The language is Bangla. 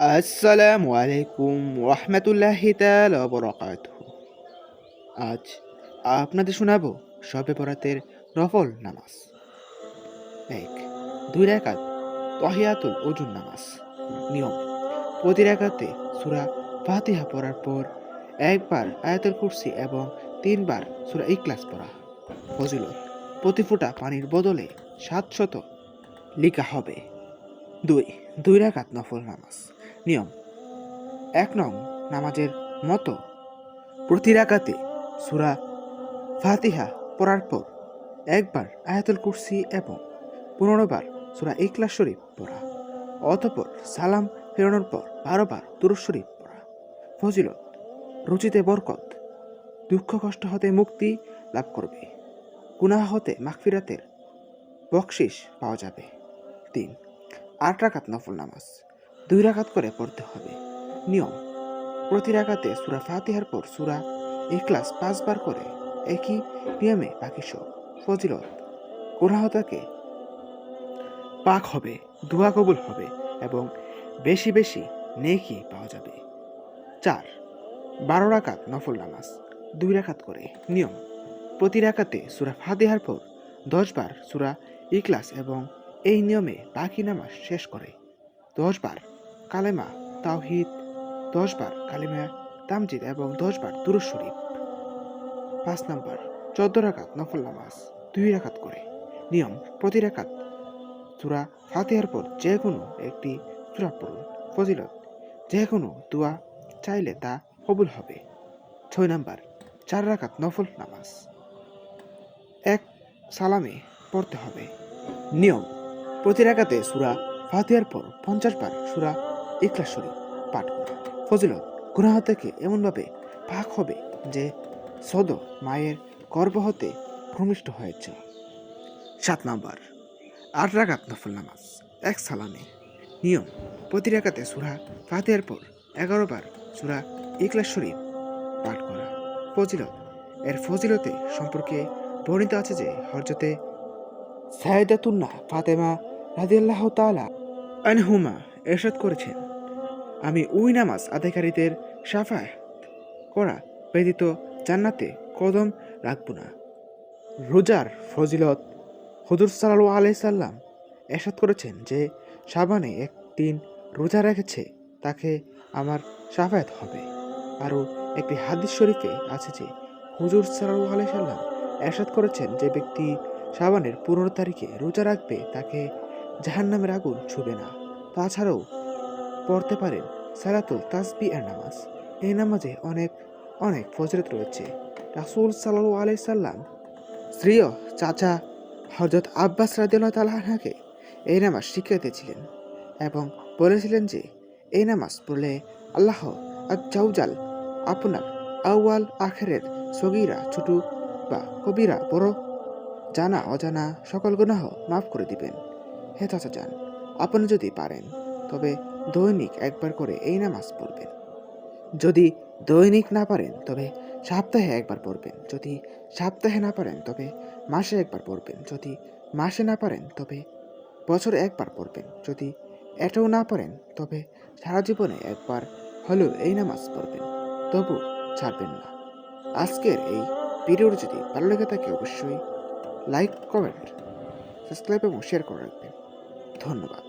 আসসালামু আলাইকুম রহমতুল্লাহি তাআলা বরকাতুহু। আজ আপনাদের শোনাবো শবে বরাতের নফল নামাজ। এক, দুই রাকাত তহিয়াতুল ওজুন নামাজ। নিয়ম, প্রতি রাকাতে সুরা ফাতিহা পড়ার পর একবার আয়াতুল কুরসি এবং তিনবার সূরা ইখলাস পড়া। ফজিলত, প্রতি ফুটা পানির বদলে সাতশত লিখা হবে। দুই দুই রাকাত নফল নামাজ। নিয়ম। এক নং, নামাজের মতো। প্রতি রাকাতে সুরা ফাতিহা পড়ার পর একবার আয়াতুল কুরসি এবং পনেরোবার সুরা ইকলাস শরীফ পড়া, অতপর সালাম ফেরানোর পর বারোবার তুরুজ শরীফ পড়া। ফজিলত, রুচিতে বরকত, দুঃখ কষ্ট হতে মুক্তি লাভ করবে, গুনাহ হতে মাগফিরাতের বকশিস পাওয়া যাবে। তিন, আট রাকাত নফল নামাজ। দুই রাকাত করে পড়তে হবে। নিয়ম, প্রতি রাকাতে সুরা ফাতিহার পর সুরা ইখলাস পাঁচবার করে একই নিয়মে বাকি সব। ফজিলত থেকে পাক হবে, দোয়া কবুল হবে এবং বেশি বেশি নেকি পাওয়া যাবে। চার, বারো রাকাত নফল নামাজ, দুই রাকাত করে নিয়ম, প্রতি রাকাতে সুরা ফাতিহার পর দশবার সুরা ইকলাস এবং এই নিয়মে বাকি নামাজ শেষ করে দশবার কালেমা, তাওহিদ দশবার কালেমা, তামজিদ এবং দশবার দুরুজ শরীফ। পাঁচ নাম্বার, চোদ্দ রাকাত নফল নামাজ, দুই রাকাত করে। নিয়ম, প্রতি রাকাত চূড়া ফাতিহার পর যে কোনো একটি চূড়া পড়ুন, ফজিলত। যে কোনো দোয়া চাইলে তা কবুল হবে। ছয় নাম্বার, চার রাকাত নফল নামাজ। এক, সালামে পড়তে হবে। নিয়ম, প্রতি রাকাতে সুরা ফাতিহার পর পঞ্চাশ বার সুরা ইখলাস শরীফ পাঠ করা। ফজিলত, গুনাহ থেকে এমনভাবে পাক হবে যে সদ মায়ের গর্ভ হতে ভূমিষ্ঠ হয়েছে। সাত নম্বর, আট রাকাত নফল নামাজ, এক সালামে। নিয়ম, প্রতি রাকাতে সুরা ফাতিহার পর এগারো বার সুরা ইখলাস শরীফ পাঠ করা। ফজিলত, এর ফজিলতে সম্পর্কে বর্ণিত আছে যে হরজতে সায়দাতুন্না ফাতেমা রাদিয়াল্লাহ তাআলা আনহুমা এরশাদ করেছেন আমি ওই নামাজ আদায়কারীদের সাফায়াত করা ব্যতীত জান্নাতে কদম রাখব না। রোজার ফজিলত হজুর সাল্লু আলাই সাল্লাম এরশাদ করেছেন যে, সাবানে একদিন রোজা রেখেছে, তাকে আমার সাফায়াত হবে। আরও একটি হাদিস শরীফে আছে যে, হুজুর সাল্লু আলাই সাল্লাম এরশাদ করেছেন যে ব্যক্তি সাবানের পনেরো তারিখে রোজা রাখবে, তাকে জাহান্নামের আগুন ছুবে না। তাছাড়াও পড়তে পারেন সালাতুল তাসবি এর নামাজ। এই নামাজে অনেক অনেক ফজরত রয়েছে। রাসুল সাল্লু আলাই সাল্লাম শ্রীয় চাচা হজরত আব্বাস রাদিল্লাহ তালাহাকে এই নামাজ শিখিয়ে দিয়েছিলেন এবং বলেছিলেন যে, এই নামাজ পড়লে আল্লাহ আজ্জাউজাল আপনার আউয়াল আখেরের সগিরা, ছোট বা কবিরা, বড় জানা, অজানা সকল গুনাহ মাফ করে দিবেন। হে চাচা যান, আপনি যদি পারেন, তবে দৈনিক একবার করে এই নামাজ পড়বেন। যদি দৈনিক না পারেন, তবে সপ্তাহে একবার পড়বেন। যদি সপ্তাহে না পারেন, তবে মাসে একবার পড়বেন। যদি মাসে না পারেন, তবে বছরে একবার পড়বেন। যদি এটাও না পারেন, তবে সারা জীবনে একবার হলেও এই নামাজ পড়বেন। তবু ছাড়বেন না। আজকের এই ভিডিওটি যদি ভালো লেগে থাকে, অবশ্যই লাইক, কমেন্ট, সাবস্ক্রাইব এবং শেয়ার করে রাখবেন। ধন্যবাদ।